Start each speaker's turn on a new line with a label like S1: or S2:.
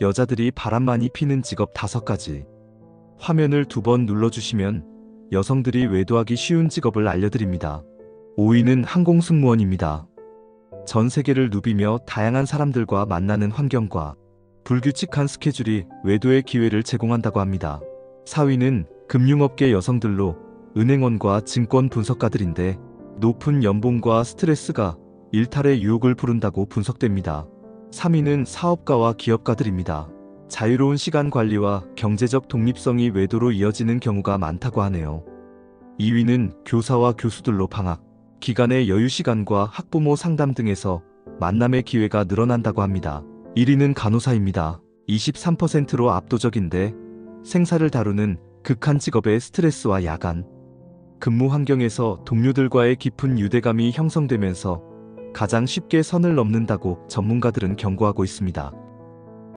S1: 여자들이 바람 많이 피는 직업 5가지. 화면을 두 번 눌러주시면 여성들이 외도하기 쉬운 직업을 알려드립니다. 5위는 항공승무원입니다. 전 세계를 누비며 다양한 사람들과 만나는 환경과 불규칙한 스케줄이 외도의 기회를 제공한다고 합니다. 4위는 금융업계 여성들로 은행원과 증권 분석가들인데 높은 연봉과 스트레스가 일탈의 유혹을 부른다고 분석됩니다. 3위는 사업가와 기업가들입니다. 자유로운 시간 관리와 경제적 독립성이 외도로 이어지는 경우가 많다고 하네요. 2위는 교사와 교수들로 방학, 기간의 여유 시간과 학부모 상담 등에서 만남의 기회가 늘어난다고 합니다. 1위는 간호사입니다. 23%로 압도적인데 생사를 다루는 극한 직업의 스트레스와 야간, 근무 환경에서 동료들과의 깊은 유대감이 형성되면서 가장 쉽게 선을 넘는다고 전문가들은 경고하고 있습니다.